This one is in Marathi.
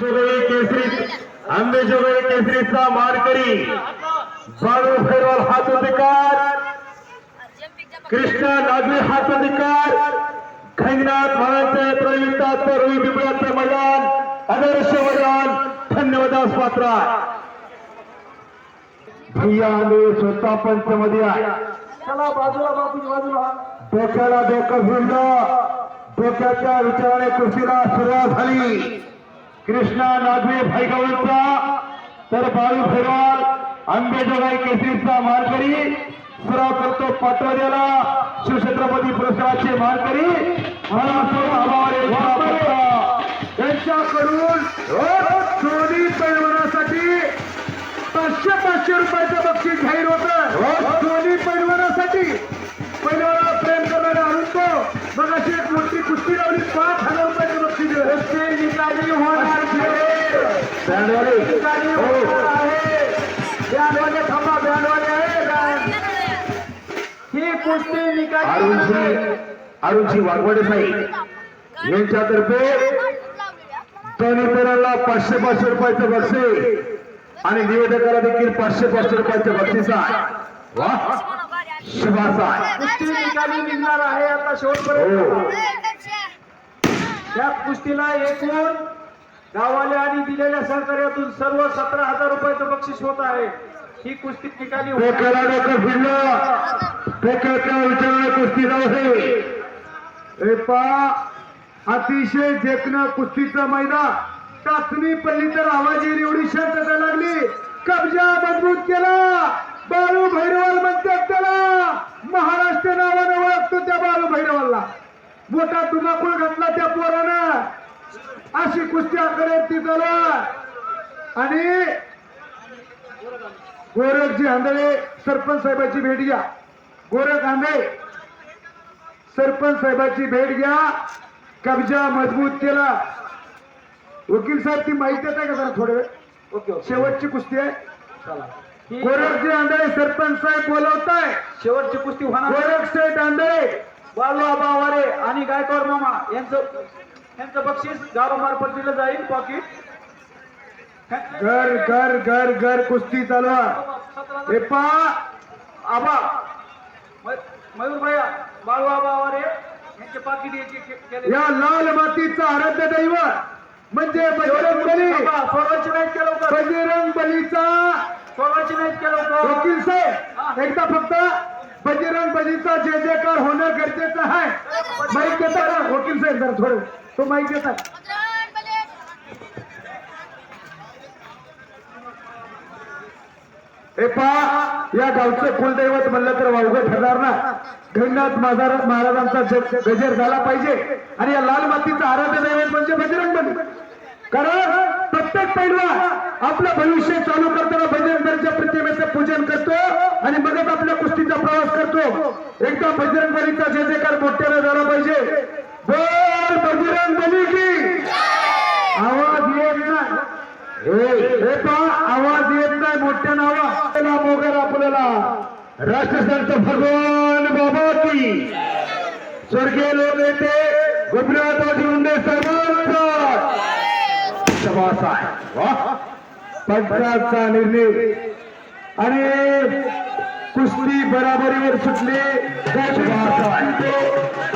जोगळे केसरी आंबेजोगळे केसरीचा मारकरी. बाळू भैरवाल हात अधिकार. कृष्णा नागवे हात अधिकार. खैनाथ महाराजचे प्रयुक्ता रोई बिबळाचं मैदान. आदर्श मैदान. धन्यवादास पात्र. भैया आम्ही स्वतः पंचमध्ये आहे. चला बाजूला बाजूला बाजूला. डोक्याला डोकं फिरलं. डोक्याच्या विचाराने कृषीला सुरुवात झाली. कृष्णा नागवे भाईगावांचा तर बाळू फेरवाल आंबेजोगाई केसरीचा मारकरी सराव करतो पाटोद्याला शिवछत्रपती पुरस्काराचे मारकरी महाराष्ट्र हवारे त्यांच्याकडून सोनी पैलवानासाठी पाचशे पाचशे रुपयाचं बक्षीस जाहीर होत. सोनी बँडवाले बँडवाले थांबा बँडवाले. ही कुस्ती निकाली अरुणजी. अरुणजी वाघवाडे साहेब यांच्यातर्फे दोन्ही पेरांना पाचशे पाचशे रुपयाचं बक्षीस आणि निवेदकाला देखील पाचशे पाचशे रुपयाचं बक्षीस आहे. वा आहे. कुस्ती निकाली निघणार आहे आता हो. शेवटपर्यंत या कुस्तीला एकूण गावाला आणि दिलेल्या सहकार्यातून सर्व सतरा हजार रुपयाचं बक्षीस होत आहे. ही कुस्ती निकाली होत. कुस्ती अतिशय देखणं कुस्तीचं मैदान. चाचणी पडली तर आवाज येईल एवढी शांतता लागली. कब्जा मजबूत केला. बाळू भैरवाल म्हणतात त्याला. महाराष्ट्र नावानं ओळखतो त्या बाळू भैरवालला. मोठा तुमाकूळ घातला त्या पोरानं. अशी कुस्ती आकडे ती झाला आणि गोरखजी आंधळे सरपंच साहेबाची भेट घ्या. गोरख आंधळे सरपंच साहेबाची भेट घ्या. कब्जा मजबूत केला. वकील साहेब ती माहिती आहे का जरा थोडे वेळ? ओके शेवटची कुस्ती आहे. गोरखजी आंधळे सरपंच साहेब बोलवताय. शेवटची कुस्ती होणार गोरख सेठ आंधळे बालू आबावारे आणि गायकवाड मामा यांचं यांचं बक्षीस गावामार्फत दिलं जाईल पॉकेट घर घर घर घर कुस्ती चालू आहे हे पा. आबा. मयूर भैया बाळू आबावारे यांचे पाकिट या लाल मातीचा आराध्य दैवत म्हणजे बजरंग बली. सोडवायची नाहीत केलं बजरंग बलीचा. सोडवायची नाहीत केलं वकील साहेब एकदा फक्त बजरंग बलीचा जय जयकार होणं गरजेचं आहे. माहीत वकील साहेब जरा थोडं. तो माहीत देतात हे पहा या गावचं कुलदैवत म्हणलं तर वावगं ठरणार ना. गंगात माझा महाराजांचा ज- गजर झाला पाहिजे. आणि या लाल मातीचं आराध्य दैवत म्हणजे बजरंग कारण प्रत्येक पैलवा आपलं भविष्य चालू करताना बजरंगबलीच्या प्रतिमेचं पूजन करतो आणि मगच आपल्या कुस्तीचा प्रवास करतो. एकदा बजरंगबलीचा जय जयकार मोठ्यानं झाला पाहिजे बोल बजरंग बली की आवाज येत नाही हे हे पहा आवाज येत नाही मोठ्या नावा मोगर आपल्याला राष्ट्रसंत भगवान बाबा की। स्वर्गीय लोक नेते गोपीनाथ मुंडे सर्वांचा शबास आहे वा पंचाचा निर्णय। आणि कुस्ती बराबरीवर सुटले शबास आहे